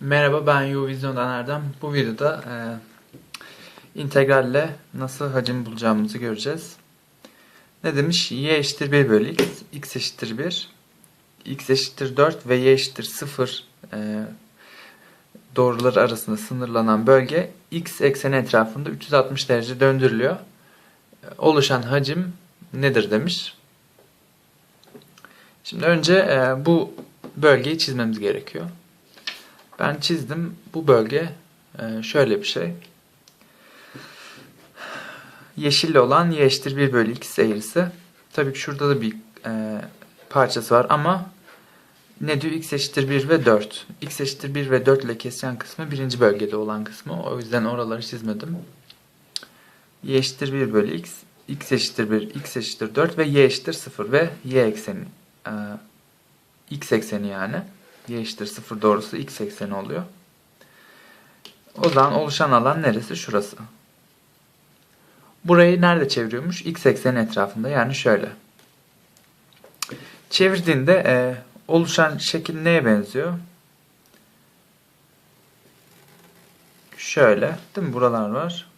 Merhaba ben Uvizyon'dan Erdem. Bu videoda e, integralle nasıl hacim bulacağımızı göreceğiz. Ne demiş? y eşittir 1 bölü x, x eşittir 1, x eşittir 4 ve y eşittir 0 e, doğruları arasında sınırlanan bölge x ekseni etrafında 360 derece döndürülüyor. Oluşan hacim nedir demiş. Şimdi önce e, bu bölgeyi çizmemiz gerekiyor. Ben çizdim. Bu bölge e, şöyle bir şey. Yeşilli olan y eşittir 1 bölü x eğrisi. Tabii ki şurada da bir e, parçası var ama ne diyor? x eşittir 1 ve 4. x eşittir 1 ve 4 ile kesişen kısmı birinci bölgede olan kısmı. O yüzden oraları çizmedim. y eşittir 1 bölü x. x eşittir 1, x eşittir 4 ve y eşittir 0 ve y ekseni. e, x ekseni yani y eşittir 0 doğrusu x ekseni oluyor. O zaman oluşan alan neresi? Şurası. Burayı nerede çeviriyormuş? X ekseni etrafında. Yani şöyle. Çevirdiğinde e, oluşan şekil neye benziyor? Şöyle. Değil mi? Buralar var.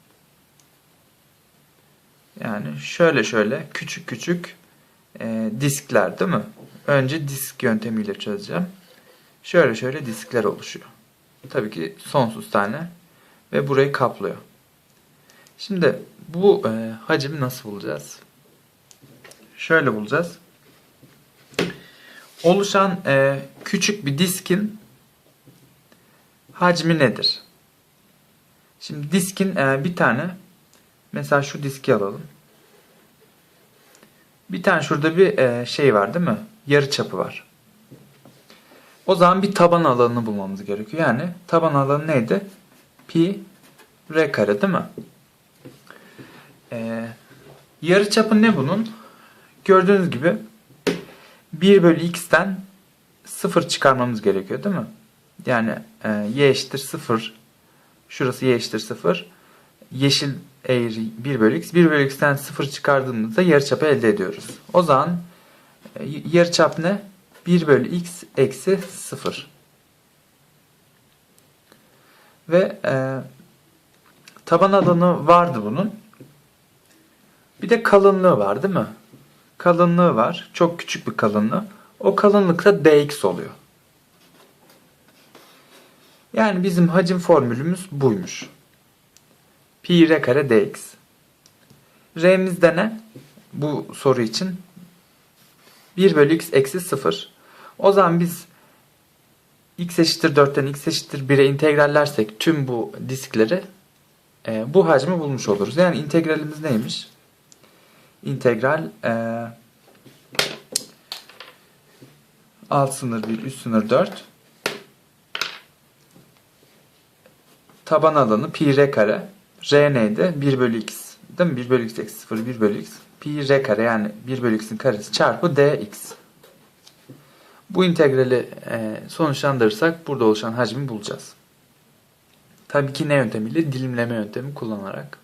Yani şöyle şöyle küçük küçük e, diskler değil mi? Önce disk yöntemiyle çözeceğim şöyle şöyle diskler oluşuyor. Tabii ki sonsuz tane ve burayı kaplıyor. Şimdi bu e, hacmi nasıl bulacağız? Şöyle bulacağız. Oluşan e, küçük bir diskin hacmi nedir? Şimdi diskin e, bir tane mesela şu diski alalım. Bir tane şurada bir e, şey var değil mi? Yarı çapı var. O zaman bir taban alanını bulmamız gerekiyor. Yani taban alanı neydi? Pi r kare değil mi? Ee, yarı çapı ne bunun? Gördüğünüz gibi 1 bölü x'ten 0 çıkarmamız gerekiyor değil mi? Yani e, y eşittir 0. Şurası y eşittir 0. Yeşil eğri 1 bölü x. 1 bölü x'ten 0 çıkardığımızda yarıçapı elde ediyoruz. O zaman e, yarıçap ne? 1 bölü x eksi 0. Ve e, taban alanı vardı bunun. Bir de kalınlığı var değil mi? Kalınlığı var. Çok küçük bir kalınlığı. O kalınlık da dx oluyor. Yani bizim hacim formülümüz buymuş. Pi r kare dx. R'miz de ne? Bu soru için 1 bölü x eksi 0. O zaman biz x eşittir 4'ten x eşittir 1'e integrallersek tüm bu diskleri e, bu hacmi bulmuş oluruz. Yani integralimiz neymiş? İntegral e, alt sınır 1, üst sınır 4 taban alanı pi r kare r neydi? 1 bölü x değil mi? 1 bölü x eksi 0 1 bölü x pi r kare yani 1 bölü x'in karesi çarpı dx. Bu integrali e, sonuçlandırırsak burada oluşan hacmi bulacağız. Tabii ki ne yöntemiyle? Dilimleme yöntemi kullanarak.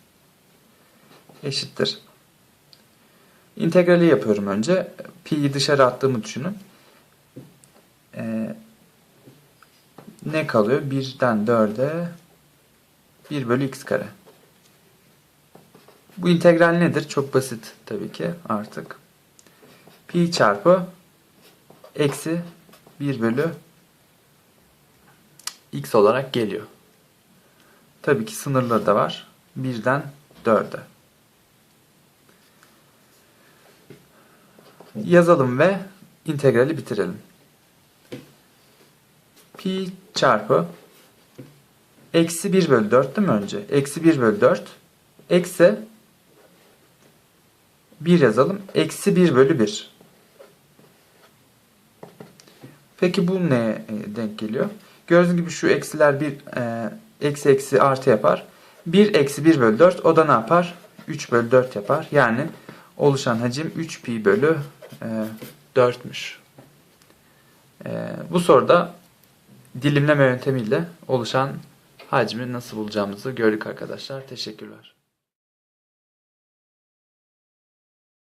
Eşittir. İntegrali yapıyorum önce. Pi'yi dışarı attığımı düşünün. E, ne kalıyor? 1'den 4'e 1 bölü x kare. Bu integral nedir? Çok basit tabii ki artık. Pi çarpı eksi 1 bölü x olarak geliyor. Tabii ki sınırları da var. 1'den 4'e. Yazalım ve integrali bitirelim. Pi çarpı eksi 1 bölü 4 değil mi önce? Eksi 1 bölü 4 eksi 1 yazalım. Eksi 1 bölü 1. Peki bu neye denk geliyor? Gördüğünüz gibi şu eksiler bir e, eksi eksi artı yapar. 1 eksi 1 bölü 4 o da ne yapar? 3 bölü 4 yapar. Yani oluşan hacim 3 pi bölü e, 4'müş. E, bu soruda dilimleme yöntemiyle oluşan hacmi nasıl bulacağımızı gördük arkadaşlar. Teşekkürler.